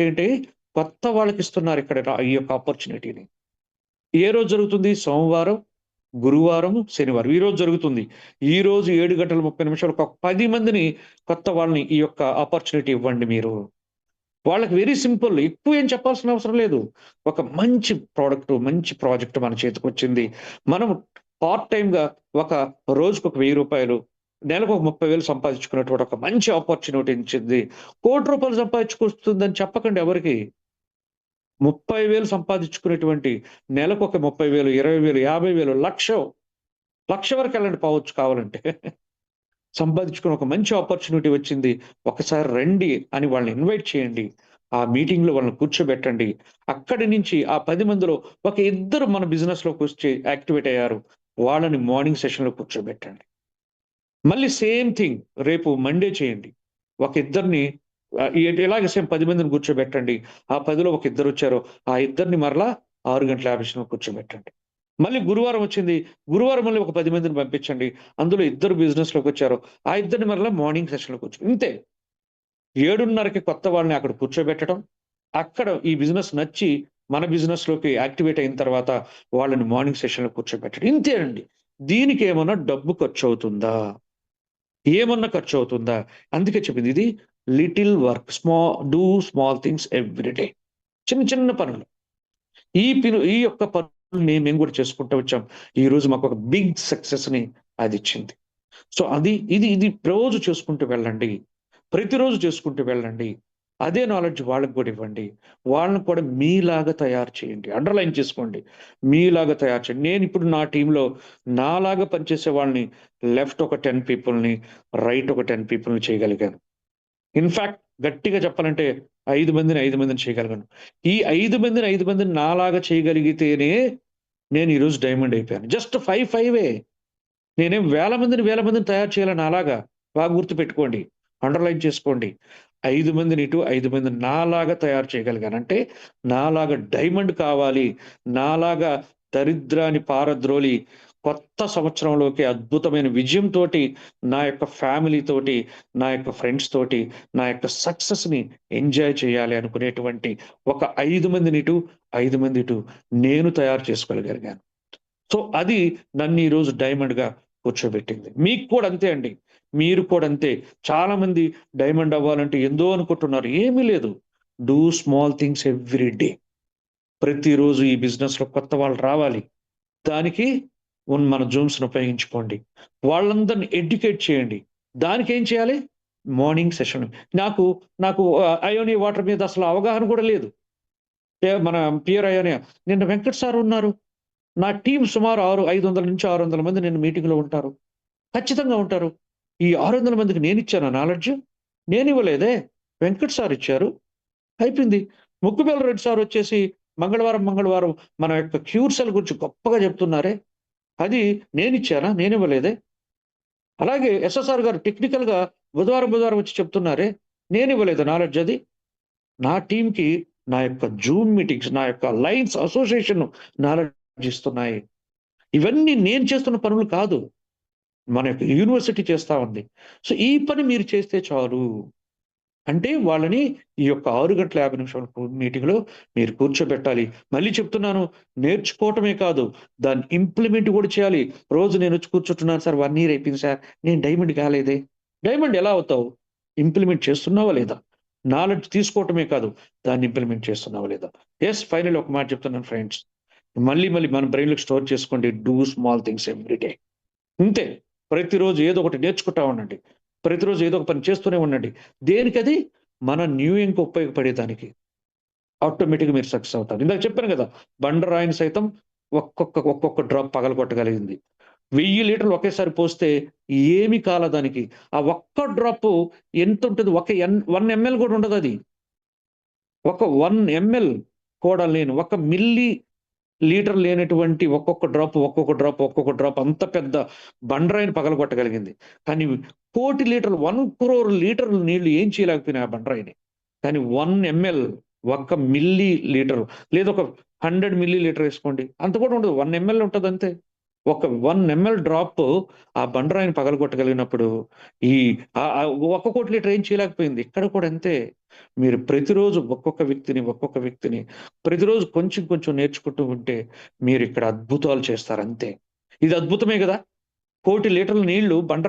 ఏంటి? కొత్త వాళ్ళకి ఇస్తున్నారు ఇక్కడ ఈ యొక్క ఆపర్చునిటీని ఏ రోజు జరుగుతుంది? సోమవారం గురువారం శనివారం. ఈ రోజు జరుగుతుంది. ఈ రోజు ఏడు గంటల ముప్పై నిమిషాలకు ఒక పది మందిని కొత్త వాళ్ళని ఈ యొక్క ఆపర్చునిటీ ఇవ్వండి మీరు. వాళ్ళకి వెరీ సింపుల్ ఎక్కువ ఏం చెప్పాల్సిన అవసరం లేదు. ఒక మంచి ప్రోడక్ట్ మంచి ప్రాజెక్ట్ మన చేతికి వచ్చింది మనం పార్ట్ టైంగా ఒక రోజుకు ఒక వెయ్యి రూపాయలు నెలకు ఒక ముప్పై వేలు సంపాదించుకున్నటువంటి ఒక మంచి ఆపర్చునిటీ ఇచ్చింది. కోటి రూపాయలు సంపాదించుకొస్తుందని చెప్పకండి ఎవరికి. ముప్పై వేలు సంపాదించుకునేటువంటి నెలకు ఒక ముప్పై వేలు ఇరవై వేలు యాభై వేలు లక్ష లక్ష వరకు వెళ్ళండి పోవచ్చు కావాలంటే. సంపాదించుకుని ఒక మంచి ఆపర్చునిటీ వచ్చింది. ఒకసారి రండి అని వాళ్ళని ఇన్వైట్ చేయండి. ఆ మీటింగ్లో వాళ్ళని కూర్చోబెట్టండి. అక్కడి నుంచి ఆ పది మందిలో ఒక ఇద్దరు మన బిజినెస్లోకి వచ్చి యాక్టివేట్ అయ్యారు. వాళ్ళని మార్నింగ్ సెషన్లో కూర్చోబెట్టండి. మళ్ళీ సేమ్ థింగ్ రేపు మండే చేయండి. ఒక ఇద్దరిని ఎలాగ సేమ్ పది మందిని కూర్చోబెట్టండి. ఆ పదిలో ఒక ఇద్దరు వచ్చారు. ఆ ఇద్దరిని మరలా ఆరు గంటల యాభై కూర్చోబెట్టండి. మళ్ళీ గురువారం వచ్చింది. గురువారం మళ్ళీ ఒక పది మందిని పంపించండి. అందులో ఇద్దరు బిజినెస్లోకి వచ్చారు. ఆ ఇద్దరిని మరలా మార్నింగ్ సెషన్లో కూర్చో ఇంతే. ఏడున్నరకి కొత్త వాళ్ళని అక్కడ కూర్చోబెట్టడం అక్కడ ఈ బిజినెస్ నచ్చి మన బిజినెస్లోకి యాక్టివేట్ అయిన తర్వాత వాళ్ళని మార్నింగ్ సెషన్లో కూర్చోబెట్టడం. ఇంతే అండి. దీనికి ఏమన్నా డబ్బు ఖర్చు అవుతుందా? ఏమన్నా ఖర్చు అవుతుందా అందుకే చెప్పింది ఇది little work small do small things every day. చిన్న చిన్న పనులు. ఈ పిను ఈ యొక్క పనుల్ని మేము కూడా చేసుకుంటూ వచ్చాం. ఈ రోజు మాకు ఒక బిగ్ సక్సెస్ని అది ఇచ్చింది. సో అది ఇది ఇది రోజు చేసుకుంటూ వెళ్ళండి. ప్రతిరోజు చేసుకుంటూ వెళ్ళండి. అదే నాలెడ్జ్ వాళ్ళకి కూడా ఇవ్వండి. వాళ్ళని కూడా మీలాగా తయారు చేయండి. అండర్లైన్ చేసుకోండి. మీలాగా తయారు చేయండి. నేను ఇప్పుడు నా టీంలో నాలాగా పనిచేసే వాళ్ళని లెఫ్ట్ ఒక టెన్ పీపుల్ని రైట్ ఒక టెన్ పీపుల్ని చేయగలిగాను. ఇన్ఫ్యాక్ట్ గట్టిగా చెప్పాలంటే ఐదు మందిని ఐదు మందిని చేయగలిగాను. ఈ ఐదు మందిని ఐదు మందిని నాలాగా చేయగలిగితేనే నేను ఈరోజు డైమండ్ అయిపోయాను. జస్ట్ ఫైవ్ ఫైవే నేనేం వేల మందిని వేల మందిని తయారు చేయాలని అలాగా బాగా గుర్తు పెట్టుకోండి అండర్లైన్ చేసుకోండి. ఐదు మందిని ఇటు ఐదు మంది నాలాగా తయారు చేయగలిగాను. అంటే నాలాగా డైమండ్ కావాలి నాలాగా దరిద్రాన్ని పారద్రోలి కొత్త సంవత్సరంలోకి అద్భుతమైన విజయంతో నా యొక్క ఫ్యామిలీ తోటి నా యొక్క ఫ్రెండ్స్ తోటి నా యొక్క సక్సెస్ని ఎంజాయ్ చేయాలి అనుకునేటువంటి ఒక ఐదు మందిని ఇటు ఐదు మంది ఇటు నేను తయారు చేసుకోగలిగాను. సో అది నన్ను ఈరోజు డైమండ్గా కూర్చోబెట్టింది. మీకు కూడా అంతే అండి. మీరు కూడా అంతే. చాలా మంది డైమండ్ అవ్వాలంటే ఎందో అనుకుంటున్నారు. ఏమీ లేదు. Do small things every day. ప్రతిరోజు ఈ బిజినెస్లో కొత్త వాళ్ళు రావాలి. దానికి మన జూమ్స్ని ఉపయోగించుకోండి. వాళ్ళందరిని ఎడ్యుకేట్ చేయండి. దానికి ఏం చేయాలి? Morning session. నాకు నాకు అయోని వాటర్ మీద అసలు అవగాహన కూడా లేదు. మన పియర్ అయోనియా నిన్న వెంకట్ సార్ ఉన్నారు. నా టీం సుమారు ఆరు ఐదు వందల నుంచి ఆరు వందల మంది నేను మీటింగ్లో ఉంటారు. ఖచ్చితంగా ఉంటారు. ఈ ఆరు వందల మందికి నేను ఇచ్చాను నాలెడ్జ్? నేను ఇవ్వలేదే వెంకట్ సార్ ఇచ్చారు. అయిపోయింది. ముక్కుబేల రెడ్డి సార్ వచ్చేసి మంగళవారం మంగళవారం మన యొక్క క్యూర్ సెల్ గురించి గొప్పగా చెప్తున్నారే. అది నేను ఇచ్చానా నేను ఇవ్వలేదే అలాగే ఎస్ఎస్ఆర్ గారు టెక్నికల్గా బుధవారం బుధవారం వచ్చి చెప్తున్నారే. నేను ఇవ్వలేదు నాలెడ్జ్ అది. నా టీంకి నా యొక్క జూమ్ మీటింగ్స్ నా యొక్క లైన్స్ అసోసియేషన్ నాలెడ్జ్ ఇస్తున్నాయి. ఇవన్నీ నేను చేస్తున్న పనులు కాదు. మన యొక్క యూనివర్సిటీ చేస్తా ఉంది. సో ఈ పని మీరు చేస్తే చాలు. అంటే వాళ్ళని ఈ యొక్క ఆరు గంటల యాభై నిమిషాల మీటింగ్లో మీరు కూర్చోబెట్టాలి. మళ్ళీ చెప్తున్నాను నేర్చుకోవటమే కాదు దాన్ని ఇంప్లిమెంట్ కూడా చేయాలి. రోజు నేను వచ్చి కూర్చుంటున్నాను సార్ వన్ ఇయర్ అయిపోయింది సార్. నేను డైమండ్ కాలేదే. డైమండ్ ఎలా అవుతావు? ఇంప్లిమెంట్ చేస్తున్నావా లేదా? నాలెడ్జ్ తీసుకోవటమే కాదు దాన్ని ఇంప్లిమెంట్ చేస్తున్నావా లేదా? ఎస్ ఫైనల్ ఒక మాట చెప్తున్నాను ఫ్రెండ్స్ మళ్ళీ మళ్ళీ మన బ్రెయిన్లో స్టోర్ చేసుకోండి. Do small things every day అంతే. ప్రతిరోజు ఏదో ఒకటి నేర్చుకుంటా ఉండండి. ప్రతిరోజు ఏదో ఒక పని చేస్తూనే ఉండండి. దేనికది? మన న్యూ ఇంక్ ఉపయోగపడేదానికి. ఆటోమేటిక్గా మీరు సక్సెస్ అవుతారు. ఇందాక చెప్పాను కదా బండరాయిని సైతం ఒక్కొక్క ఒక్కొక్క డ్రాప్ పగలగొట్టగలిగింది. వెయ్యి లీటర్లు ఒకేసారి పోస్తే ఏమి కాల దానికి. ఆ ఒక్క డ్రాప్ ఎంత ఉంటుంది? ఒక ఎన్ వన్ ఎంఎల్ కూడా ఉండదు అది. ఒక వన్ ఎంఎల్ కూడా లేని. ఒక మిల్లీ లీటర్ లేనటువంటి ఒక్కొక్క డ్రాప్ ఒక్కొక్క డ్రాప్ ఒక్కొక్క డ్రాప్ అంత పెద్ద బండరాయిని పగలగొట్టగలిగింది. కానీ కోటి లీటర్లు వన్ క్రోర్ లీటర్లు నీళ్ళు ఏం చేయలేకపోయినాయి ఆ బండరాయిని. కానీ వన్ ఎంఎల్ ఒక్క మిల్లీ లీటర్ లేదా ఒక హండ్రెడ్ మిల్లీ లీటర్ వేసుకోండి. అంత కూడా ఉండదు. వన్ ఎంఎల్ ఉంటుంది అంతే ఒక వన్ ఎంఎల్ డ్రాప్ ఆ బండరాయిని పగలగొట్టగలిగినప్పుడు, ఈ ఒక్క కోటి లీటర్ ఏం చేయలేకపోయింది. ఇక్కడ కూడా అంతే. మీరు ప్రతిరోజు ఒక్కొక్క వ్యక్తిని, ఒక్కొక్క వ్యక్తిని ప్రతిరోజు కొంచెం కొంచెం నేర్చుకుంటూ ఉంటే మీరు ఇక్కడ అద్భుతాలు చేస్తారు అంతే ఇది అద్భుతమే కదా కోటి లీటర్ల నీళ్ళు బండ